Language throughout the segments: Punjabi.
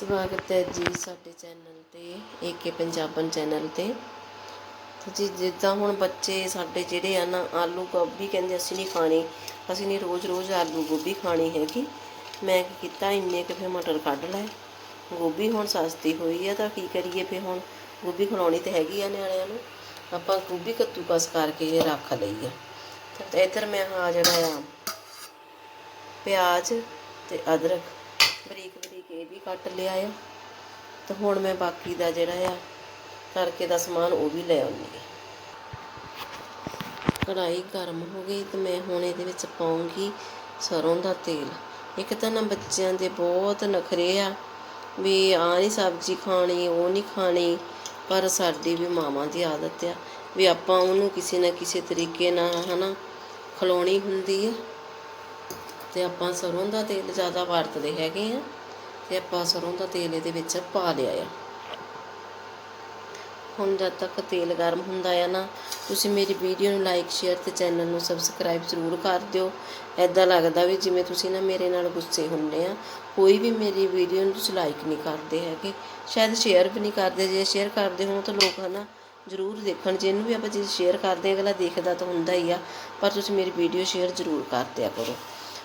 ਸਵਾਗਤ ਹੈ ਜੀ ਸਾਡੇ ਚੈਨਲ ਤੇ, ਏਕੇ ਪੰਜਾਬਨ ਚੈਨਲ ਤੇ। ਜੀ, ਜਿੱਦਾਂ ਹੁਣ ਬੱਚੇ ਸਾਡੇ ਜਿਹੜੇ ਆ ਨਾ, ਆਲੂ ਗੋਭੀ ਕਹਿੰਦੇ ਅਸੀਂ ਨਹੀਂ ਖਾਣੀ, ਅਸੀਂ ਨਹੀਂ ਰੋਜ਼-ਰੋਜ਼ ਆਲੂ ਗੋਭੀ ਖਾਣੀ ਹੈਗੀ। ਮੈਂ ਕੀ ਕੀਤਾ, ਇੰਨੇ ਕੁ ਫਿਰ ਮਟਰ ਕੱਢ ਲਏ। ਗੋਭੀ ਹੁਣ ਸਸਤੀ ਹੋਈ ਆ, ਤਾਂ ਕੀ ਕਰੀਏ ਫਿਰ ਹੁਣ? ਗੋਭੀ ਖਲਾਉਣੀ ਤੇ ਹੈਗੀ ਆ ਨਿਆਣਿਆਂ ਨੂੰ। ਆਪਾਂ ਗੋਭੀ ਕੱਦੂਕਸ ਕਰਕੇ ਰੱਖ ਲਈ ਆ। ਤੇ ਇੱਧਰ ਮੈਂ ਆ ਜਿਹੜਾ ਆ, ਪਿਆਜ਼ ਤੇ ਅਦਰਕ। ਬਰੀਕ ਬਰੀਕ ਇਹ ਵੀ ਕੱਟ ਲਿਆ ਆ। ਤੇ ਹੁਣ ਮੈਂ ਬਾਕੀ ਦਾ ਜਿਹੜਾ ਆ ਕਰਕੇ ਦਾ ਸਮਾਨ ਉਹ ਵੀ ਲੈ ਆਉਣੀ ਆ। ਕੜਾਈ ਗਰਮ ਹੋ ਗਈ ਤੇ ਮੈਂ ਹੁਣ ਇਹਦੇ ਵਿੱਚ ਪਾਉਂਗੀ ਸਰੋਂ ਦਾ ਤੇਲ। ਇੱਕ ਤਾਂ ਨਾ ਬੱਚਿਆਂ ਦੇ ਬਹੁਤ ਨਖਰੇ ਆ ਵੀ ਆ ਨਹੀਂ ਸਬਜ਼ੀ ਖਾਣੀ, ਉਹ ਨਹੀਂ ਖਾਣੀ, ਪਰ ਸਾਡੀ ਵੀ ਮਾਵਾਂ ਦੀ ਆਦਤ ਆ ਵੀ ਆਪਾਂ ਉਹਨੂੰ ਕਿਸੇ ਨਾ ਕਿਸੇ ਤਰੀਕੇ ਨਾਲ ਹਨਾ ਖਲੋਣੀ ਹੁੰਦੀ ਆ। ਤੇ ਆਪਾਂ ਸਰੋਂ ਦਾ ਤੇਲ ਜ਼ਿਆਦਾ ਵਰਤਦੇ ਹੈਗੇ ਆ ਤੇ ਆਪਾਂ ਸਰੋਂ ਦਾ ਤੇਲ ਇਹਦੇ ਵਿੱਚ ਪਾ ਲਿਆ ਆ। ਹੁਣ ਜਦ ਤੱਕ ਤੇਲ ਗਰਮ ਹੁੰਦਾ ਆ ਨਾ, ਤੁਸੀਂ ਮੇਰੀ ਵੀਡੀਓ ਨੂੰ ਲਾਈਕ ਸ਼ੇਅਰ ਤੇ ਚੈਨਲ ਨੂੰ ਸਬਸਕ੍ਰਾਈਬ ਜ਼ਰੂਰ ਕਰ ਦਿਓ। ਐਦਾਂ ਲੱਗਦਾ ਵੀ ਜਿਵੇਂ ਤੁਸੀਂ ਨਾ ਮੇਰੇ ਨਾਲ ਗੁੱਸੇ ਹੁੰਦੇ ਆ, ਕੋਈ ਵੀ ਮੇਰੀ ਵੀਡੀਓ ਨੂੰ ਤੁਸੀਂ ਲਾਈਕ ਨਹੀਂ ਕਰਦੇ ਹੈਗੇ, ਸ਼ਾਇਦ ਸ਼ੇਅਰ ਵੀ ਨਹੀਂ ਕਰਦੇ, ਜੇ ਸ਼ੇਅਰ ਕਰਦੇ ਹੋ ਤਾਂ ਲੋਕ ਹਨਾ ਜ਼ਰੂਰ ਦੇਖਣ, ਜਿਹਨੂੰ ਵੀ ਆਪਾਂ ਚੀਜ਼ ਸ਼ੇਅਰ ਕਰਦੇ ਹਾਂ ਅਗਲਾ ਦੇਖਦਾ ਤਾਂ ਹੁੰਦਾ ਹੀ ਆ, ਪਰ ਤੁਸੀਂ ਮੇਰੀ ਵੀਡੀਓ ਸ਼ੇਅਰ ਜ਼ਰੂਰ ਕਰ ਦਿਆ ਕਰੋ।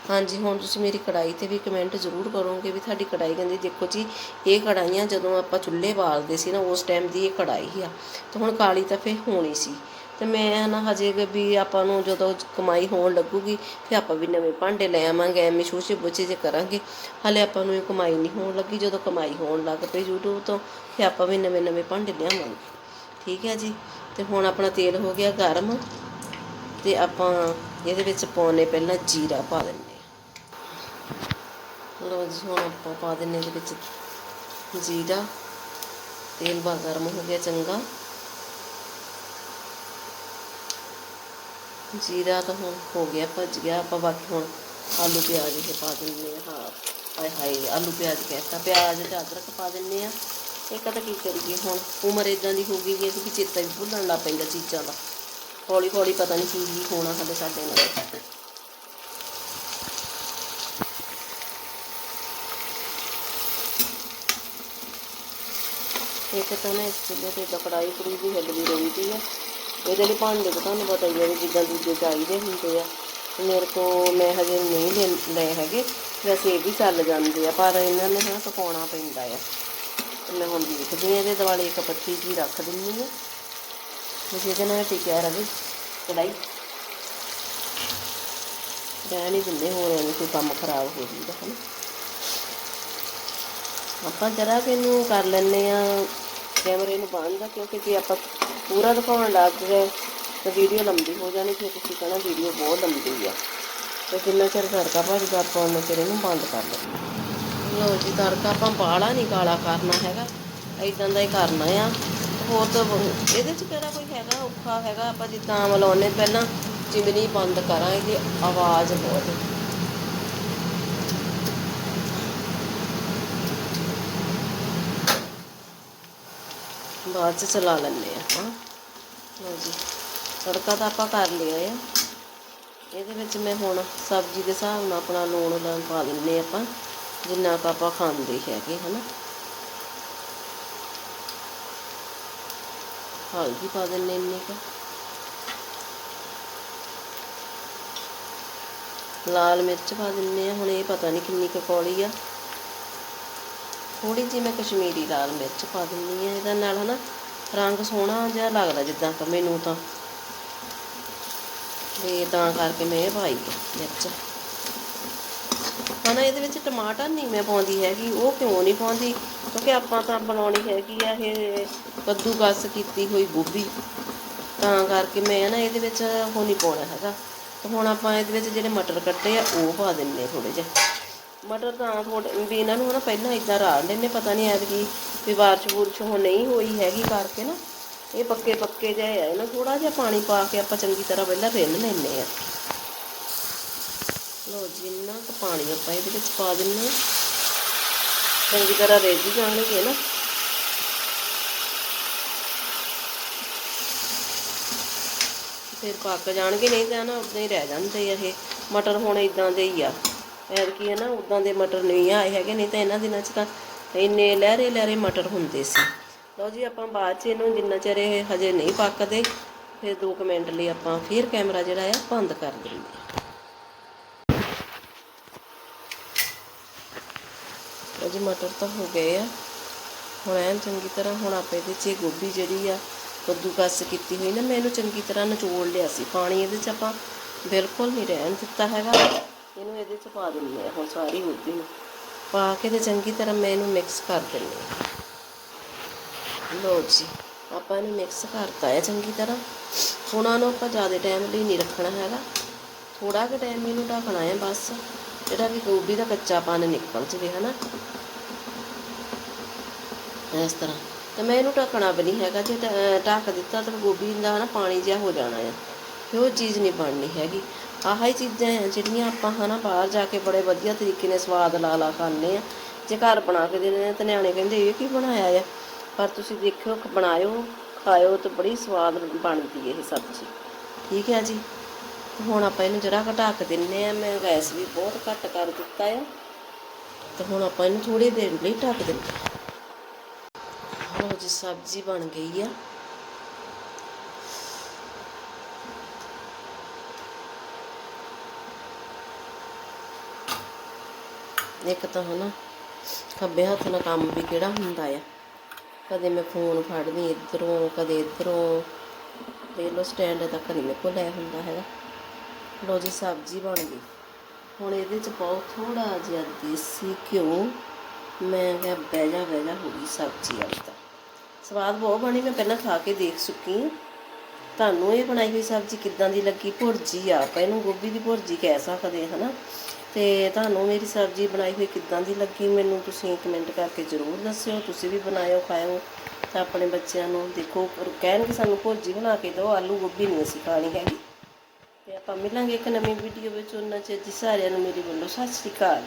ਹਾਂਜੀ, ਹੁਣ ਤੁਸੀਂ ਮੇਰੀ ਕੜਾਈ ਤੇ ਵੀ ਕਮੈਂਟ ਜ਼ਰੂਰ ਕਰੋਗੇ ਵੀ ਤੁਹਾਡੀ ਕੜਾਈ ਕਹਿੰਦੀ, ਦੇਖੋ ਜੀ, ਇਹ ਕੜਾਈਆਂ ਜਦੋਂ ਆਪਾਂ ਚੁੱਲ੍ਹੇ ਬਾਲਦੇ ਸੀ ਨਾ, ਉਸ ਟਾਈਮ ਦੀ ਇਹ ਕੜਾਈ ਆ। ਤੇ ਹੁਣ ਕਾਲੀ ਤਾਂ ਫੇ ਹੋਣੀ ਸੀ। ਤੇ ਮੈਂ ਨਾ ਹਜੇ ਵੀ ਆਪਾਂ ਨੂੰ ਜਦੋਂ ਕਮਾਈ ਹੋਣ ਲੱਗੂਗੀ, ਫਿਰ ਆਪਾਂ ਵੀ ਨਵੇਂ ਭਾਂਡੇ ਲੈ ਆਵਾਂਗੇ, ਐਵੇਂ ਛੂਛੇ ਬੁੱਚੇ ਜੇ ਕਰਾਂਗੇ। ਹਲੇ ਆਪਾਂ ਨੂੰ ਇਹ ਕਮਾਈ ਨਹੀਂ ਹੋਣ ਲੱਗੀ, ਜਦੋਂ ਕਮਾਈ ਹੋਣ ਲੱਗ ਪਈ YouTube ਤੋਂ, ਫਿਰ ਆਪਾਂ ਵੀ ਨਵੇਂ ਨਵੇਂ ਭਾਂਡੇ ਲਿਆਵਾਂਗੇ। ਠੀਕ ਹੈ ਜੀ? ਤੇ ਹੁਣ ਆਪਣਾ ਤੇਲ ਹੋ ਗਿਆ ਗਰਮ, ਤੇ ਆਪਾਂ ਇਹਦੇ ਵਿੱਚ ਪਾਉਣੇ ਪਹਿਲਾਂ ਜੀਰਾ ਪਾ ਦਿੰਦੇ ਹਾਂ ਜੀ, ਹੁਣ ਆਪਾਂ ਪਾ ਦਿੰਨੇ ਇਹਦੇ ਵਿੱਚ ਜੀਰਾ। ਤੇਲ ਬਾ ਗਰਮ ਹੋ ਗਿਆ ਚੰਗਾ। ਜੀਰਾ ਤਾਂ ਹੁਣ ਹੋ ਗਿਆ, ਭੱਜ ਗਿਆ। ਆਪਾਂ ਬਾਕੀ ਹੁਣ ਆਲੂ ਪਿਆਜ਼ ਇਹ ਪਾ ਦਿੰਨੇ ਆ ਹਾਂ ਹਾਏ ਹਾਏ, ਆਲੂ ਪਿਆਜ਼ ਕਹਿਤਾ। ਪਿਆਜ਼ ਤੇ ਅਦਰਕ ਪਾ ਦਿੰਨੇ ਆ ਇੱਕ ਤਾਂ ਕੀ ਕਰੀਏ ਹੁਣ? ਉਮਰ ਇਦਾਂ ਦੀ ਹੋ ਗਈ ਹੈ ਕਿ ਚੇਤਾ ਵੀ ਭੁੱਲਣ ਲੱਗ ਪੈਂਦਾ ਚੀਜ਼ਾਂ ਦਾ। ਹੌਲੀ ਹੌਲੀ ਪਤਾ ਨਹੀਂ ਕੀ ਕੀ ਹੋਣਾ ਸਾਡੇ ਸਾਡੇ ਨਾਲ। ਇੱਕ ਤਾਂ ਨਾ ਇਸ ਚੁੱਲ੍ਹੇ ਤੇ ਕੜਾਈ ਕੁੜੀ ਦੀ ਹਿੱਲਦੀ ਰਹਿੰਦੀ ਆ। ਇਹਦੇ ਲਈ ਭਾਂਡੇ ਤਾਂ ਤੁਹਾਨੂੰ ਪਤਾ ਹੀ ਹੈ ਵੀ ਜਿੱਦਾਂ ਦੂਜੇ ਚਾਹੀਦੇ ਹੁੰਦੇ ਆ। ਮੇਰੇ ਕੋਲ ਮੈਂ ਹਜੇ ਨਹੀਂ ਲਏ ਹੈਗੇ। ਵੈਸੇ ਇਹ ਵੀ ਚੱਲ ਜਾਂਦੇ ਆ, ਪਰ ਇਹਨਾਂ ਨੇ ਨਾ ਪਕਾਉਣਾ ਪੈਂਦਾ ਆ। ਮੈਂ ਹੁਣ ਦੇਖਦੀ ਆ ਇਹਦੇ ਦੁਆਲੇ ਇੱਕ ਪੱਤੀ ਜੀ ਰੱਖ ਦਿੰਨੀ ਆ ਤੇ ਜਿਹਦੇ ਨਾਲ ਟਿਕਿਆ ਰਵੇ ਕੜਾਈ ਰਹਿਣ ਹੀ ਦਿੰਦੇ, ਹੋਰ ਐਵੇਂ ਕੋਈ ਕੰਮ ਖਰਾਬ ਹੋ ਜਾਂਦਾ ਹੈ ਆਪਾਂ ਜਰਾ ਕਿ ਇਹਨੂੰ ਕਰ ਲੈਂਦੇ ਆ ਕੈਮਰੇ ਨੂੰ ਬੰਦ ਕਿਉਂਕਿ ਜੇ ਆਪਾਂ ਪੂਰਾ ਦਿਖਾਉਣ ਲੱਗ ਗਏ, ਤਾਂ ਵੀਡੀਓ ਲੰਬੀ ਹੋ ਜਾਣੀ, ਫਿਰ ਤੁਸੀਂ ਕਹਿਣਾ ਵੀਡੀਓ ਬਹੁਤ ਲੰਬੀ ਆ। ਤੇ ਜਿੰਨਾ ਚਿਰ ਤੜਕਾ ਭੱਜਦਾ ਆਪਾਂ ਉਹਨਾਂ ਚਿਰ ਇਹਨੂੰ ਬੰਦ ਕਰ ਲਓ ਲੋ ਜੀ, ਤੜਕਾ ਆਪਾਂ ਬਾਲਾ ਨਹੀਂ ਕਾਲਾ ਕਰਨਾ ਹੈਗਾ ਇਦਾਂ ਦਾ ਹੀ ਕਰਨਾ ਆ। ਹੋਰ ਤਾਂ ਇਹਦੇ ਚ ਕਿਹੜਾ ਕੋਈ ਹੈਗਾ ਔਖਾ ਹੈਗਾ? ਆਪਾਂ ਜਿੱਦਾਂ ਮਲਾਉਨੇ ਪਹਿਲਾਂ, ਚਿਮਨੀ ਬੰਦ ਕਰਾਂ ਇਹਦੀ ਆਵਾਜ਼ ਬਹੁਤ। ਬਾਅਦ ਚ ਚਲਾ ਲੈਂਦੇ ਆ ਆਪਾਂ ਲਓ ਜੀ, ਤੜਕਾ ਤਾਂ ਆਪਾਂ ਕਰ ਲਿਆ ਆ। ਇਹਦੇ ਵਿੱਚ ਮੈਂ ਹੁਣ ਸਬਜ਼ੀ ਦੇ ਹਿਸਾਬ ਨਾਲ ਆਪਣਾ ਲੂਣ ਲਾਂ ਪਾ ਦਿੰਨੇ ਆਪਾਂ, ਜਿੰਨਾ ਕੁ ਆਪਾਂ ਖਾਂਦੇ ਹੈਗੇ, ਹਨਾ। ਹਲਦੀ ਪਾ ਦਿੰਨੇ ਇੰਨੀ ਕੁ। ਲਾਲ ਮਿਰਚ ਪਾ ਦਿੰਨੇ ਆ, ਹੁਣ ਇਹ ਪਤਾ ਨਹੀਂ ਕਿੰਨੀ ਕੁ ਕੌੜੀ ਆ। ਥੋੜ੍ਹੀ ਜਿਹੀ ਮੈਂ ਕਸ਼ਮੀਰੀ ਲਾਲ ਮਿਰਚ ਪਾ ਦਿੰਦੀ ਹਾਂ, ਇਹਦੇ ਨਾਲ ਹਨਾ ਰੰਗ ਸੋਹਣਾ ਜਿਹਾ ਲੱਗਦਾ ਜਿੱਦਾਂ ਕਿ ਮੈਨੂੰ ਤਾਂ। ਤੇ ਤਾਂ ਕਰਕੇ ਮੈਂ ਇਹ ਪਾਈ ਆ ਮਿਰਚ। ਹਨਾ ਇਹਦੇ ਵਿੱਚ ਟਮਾਟਰ ਨਹੀਂ ਮੈਂ ਪਾਉਂਦੀ ਹੈਗੀ, ਉਹ ਕਿਉਂ ਨਹੀਂ ਪਾਉਂਦੀ? ਕਿਉਂਕਿ ਆਪਾਂ ਤਾਂ ਬਣਾਉਣੀ ਹੈਗੀ ਆ ਇਹ ਕੱਦੂਕਸ ਕੀਤੀ ਹੋਈ ਗੋਭੀ। ਤਾਂ ਕਰਕੇ ਮੈਂ ਨਾ ਇਹਦੇ ਵਿੱਚ ਉਹ ਨਹੀਂ ਪਾਉਣਾ ਹੈਗਾ। ਤੇ ਹੁਣ ਆਪਾਂ ਇਹਦੇ ਵਿੱਚ ਜਿਹੜੇ ਮਟਰ ਕੱਟੇ ਆ, ਉਹ ਪਾ ਦਿੰਨੇ ਥੋੜੇ ਜਿਹੇ। ਮਟਰ ਤਾਂ ਥੋੜੇ ਵੀ ਇਹਨਾਂ ਨੂੰ ਨਾ ਪਹਿਲਾਂ ਇਦਾਂ ਰਾੜ ਲੈਂਦੇ ਪਤਾ ਨਹੀਂ ਐਤਕੀ ਵੀ ਬਾਰਿਸ਼ ਬੁਰਸ਼ ਹੋ ਨਹੀਂ ਹੋਈ ਹੈਗੀ ਕਰਕੇ ਨਾ। ਇਹ ਪੱਕੇ ਪੱਕੇ ਜਿਹੇ ਆ, ਇਹਨਾਂ ਥੋੜਾ ਜਿਹਾ ਪਾਣੀ ਪਾ ਕੇ ਆਪਾਂ ਚੰਗੀ ਤਰ੍ਹਾਂ ਪਹਿਲਾਂ ਰਿੰਨ ਲੈਂਦੇ ਆ ਲੋ ਜਿੰਨਾ ਕੁ ਪਾਣੀ ਆਪਾਂ ਇਹਦੇ ਵਿੱਚ ਪਾ ਦਿੰਨੇ ਆ ਚੰਗੀ ਤਰ੍ਹਾਂ ਰਿੱਝ ਜਾਣਗੇ ਨਾ। ਫਿਰ ਪੱਕ ਜਾਣਗੇ, ਨਹੀਂ ਤਾਂ ਨਾ ਉਦਾਂ ਹੀ ਰਹਿ ਜਾਂਦੇ ਆ ਇਹ। ਮਟਰ ਹੁਣ ਇਦਾਂ ਦੇ ਹੀ ਆ। ਐਰ ਕੀ ਹੈ ਨਾ ਉਦਾਂ ਦੇ ਮਟਰ ਨਹੀਂ ਆਏ ਹੈਗੇ, ਨਹੀਂ ਤਾਂ ਇਹਨਾਂ ਦਿਨਾਂ 'ਚ ਤਾਂ ਇੰਨੇ ਲਹਿਰੇ ਲਹਿਰੇ ਮਟਰ ਹੁੰਦੇ ਸੀ। ਲਓ ਜੀ, ਆਪਾਂ ਬਾਅਦ ਚ ਇਹਨੂੰ ਜਿੰਨਾ ਚਿਰ ਇਹ ਹਜੇ ਨਹੀਂ ਪੱਕਦੇ, ਫਿਰ 2 ਮਿੰਟ ਲਈ ਆਪਾਂ ਫਿਰ ਕੈਮਰਾ ਜਿਹੜਾ ਆ ਬੰਦ ਕਰ ਦਿੰਦੇ ਹਾਂ। ਲਓ ਜੀ, ਮਟਰ ਤਾਂ ਹੋ ਗਏ ਆ। ਹੁਣ ਐਨ ਚੰਗੀ ਤਰ੍ਹਾਂ ਹੁਣ ਆਪਾਂ ਇਹਦੇ 'ਚ ਇਹ ਗੋਭੀ ਜਿਹੜੀ ਆ ਕੱਦੂਕਸ ਕੀਤੀ ਹੋਈ ਨਾ, ਮੈਂ ਇਹਨੂੰ ਚੰਗੀ ਤਰ੍ਹਾਂ ਨਿਚੋੜ ਲਿਆ ਸੀ। ਪਾਣੀ ਇਹਦੇ 'ਚ ਆਪਾਂ ਬਿਲਕੁਲ ਨਹੀਂ ਰਹਿਣ ਦਿੱਤਾ ਹੈਗਾ। ਇਹਨੂੰ ਇਹਦੇ 'ਚ ਪਾ ਦਿੰਦੇ ਆ ਹੁਣ ਸਾਰੀ ਗੋਭੀ ਨੂੰ ਪਾ ਕੇ ਤੇ ਚੰਗੀ ਤਰ੍ਹਾਂ ਮੈਂ ਇਹਨੂੰ ਮਿਕਸ ਕਰ ਦਿੰਦੀ ਹਾਂ। ਲਓ ਜੀ, ਆਪਾਂ ਇਹਨੂੰ ਮਿਕਸ ਕਰਤਾ ਹੈ ਚੰਗੀ ਤਰ੍ਹਾਂ। ਹੁਣ ਇਹਨੂੰ ਆਪਾਂ ਜ਼ਿਆਦਾ ਟਾਈਮ ਲਈ ਨਹੀਂ ਰੱਖਣਾ ਹੈਗਾ। ਥੋੜਾ ਕੁ ਟਾਈਮ ਇਹਨੂੰ ਢੱਕਣਾ ਹੈ ਬਸ। ਜਿਹੜਾ ਵੀ ਗੋਭੀ ਦਾ ਕੱਚਾਪਨ ਨਿਕਲ ਜਵੇ, ਹਨਾ। ਇਸ ਤਰ੍ਹਾਂ। ਤੇ ਮੈਂ ਇਹਨੂੰ ਢੱਕਣਾ ਵੀ ਨਹੀਂ ਹੈਗਾ। ਜੇ ਢੱਕ ਦਿੱਤਾ ਤਾਂ ਗੋਭੀ ਦਾ, ਹਨਾ, ਪਾਣੀ ਜਿਹਾ ਹੋ ਜਾਣਾ ਆ। ਫਿਰ ਉਹ ਚੀਜ਼ ਨਹੀਂ ਬਣਨੀ ਹੈਗੀ। ਆਹ ਹੀ ਚੀਜ਼ਾਂ ਆ ਜਿਹੜੀਆਂ ਆਪਾਂ ਹਨਾ ਬਾਹਰ ਜਾ ਕੇ ਬੜੇ ਵਧੀਆ ਤਰੀਕੇ ਨਾਲ ਸਵਾਦ ਲਾ ਲਾ ਖਾਂਦੇ ਆ। ਜੇ ਘਰ ਬਣਾ ਕੇ ਦਿੰਦੇ ਆ ਤਾਂ ਨਿਆਣੇ ਕਹਿੰਦੇ ਇਹ ਕੀ ਬਣਾਇਆ ਆ? ਪਰ ਤੁਸੀਂ ਦੇਖਿਓ ਬਣਾਇਓ, ਖਾਇਓ ਤਾਂ ਬੜੀ ਸਵਾਦ ਬਣਦੀ ਇਹ ਸਬਜ਼ੀ। ਠੀਕ ਹੈ ਜੀ? ਹੁਣ ਆਪਾਂ ਇਹਨੂੰ ਜਰਾ ਕੁ ਢੱਕ ਦਿੰਨੇ ਆ, ਮੈਂ ਗੈਸ ਵੀ ਬਹੁਤ ਘੱਟ ਕਰ ਦਿੱਤਾ ਆ। ਤੇ ਹੁਣ ਆਪਾਂ ਇਹਨੂੰ ਥੋੜੀ ਦੇਰ ਲਈ ਢੱਕ ਦਿੰਦੇ ਹਾਂ ਲਓ ਜੀ, ਸਬਜ਼ੀ ਬਣ ਗਈ ਆ। ਇੱਕ ਤਾਂ ਹਨਾ, ਖੱਬੇ ਹੱਥ ਨਾਲ ਕੰਮ ਵੀ ਕਿਹੜਾ ਹੁੰਦਾ ਆ। ਕਦੇ ਮੈਂ ਫੋਨ ਫੜਦੀ ਇੱਧਰੋਂ, ਕਦੇ ਇੱਧਰੋਂ। ਦੇਖ ਲਓ ਸਟੈਂਡ ਤੱਕ ਨਹੀਂ ਮੇਰੇ ਕੋਲ ਲੈ ਹੁੰਦਾ ਹੈਗਾ। ਲਓ ਜੀ, ਸਬਜ਼ੀ ਬਣ ਗਈ। ਹੁਣ ਇਹਦੇ ਚ ਪਾਓ ਥੋੜਾ ਜਿਹਾ ਦੇਸੀ ਘਿਓ। ਮੈਂ ਕਿਹਾ ਬਹਿ ਜਾ ਬਹਿ ਜਾ, ਹੋ ਗਈ ਸਬਜ਼ੀ ਅੱਜ ਤਾਂ। ਸਵਾਦ ਬਹੁਤ ਬਣੀ, ਮੈਂ ਪਹਿਲਾਂ ਖਾ ਕੇ ਦੇਖ ਚੁੱਕੀ ਹਾਂ। ਤੁਹਾਨੂੰ ਇਹ ਬਣਾਈ ਹੋਈ ਸਬਜ਼ੀ ਕਿੱਦਾਂ ਦੀ ਲੱਗੀ? ਭੁਰਜੀ ਆ ਆਪਾਂ ਇਹਨੂੰ ਗੋਭੀ ਦੀ ਭੁਰਜੀ ਕਹਿ ਸਕਦੇ ਹਾਂ ਹਨਾ? ਤੇ ਤੁਹਾਨੂੰ ਮੇਰੀ ਸਬਜ਼ੀ ਬਣਾਈ ਹੋਈ ਕਿੱਦਾਂ ਦੀ ਲੱਗੀ ਮੈਨੂੰ ਤੁਸੀਂ ਕਮੈਂਟ ਕਰਕੇ ਜ਼ਰੂਰ ਦੱਸਿਓ, ਤੁਸੀਂ ਵੀ ਬਣਾਇਓ, ਖਾਇਓ, ਤਾਂ ਆਪਣੇ ਬੱਚਿਆਂ ਨੂੰ ਦੇਖੋ ਕਹਿਣਗੇ ਸਾਨੂੰ ਭੁਰਜੀ ਬਣਾ ਕੇ ਦਿਓ, ਆਲੂ ਗੋਭੀ ਨਹੀਂ ਅਸੀਂ ਖਾਣੀ ਹੈਗੀ। ਤੇ ਆਪਾਂ ਮਿਲਾਂਗੇ ਇੱਕ ਨਵੀਂ ਵੀਡੀਓ ਵਿੱਚ, ਉਹਨਾਂ ਚ ਜੀ ਸਾਰਿਆਂ ਨੂੰ ਮੇਰੀ ਵੱਲੋਂ ਸਤਿ ਸ਼੍ਰੀ ਅਕਾਲ।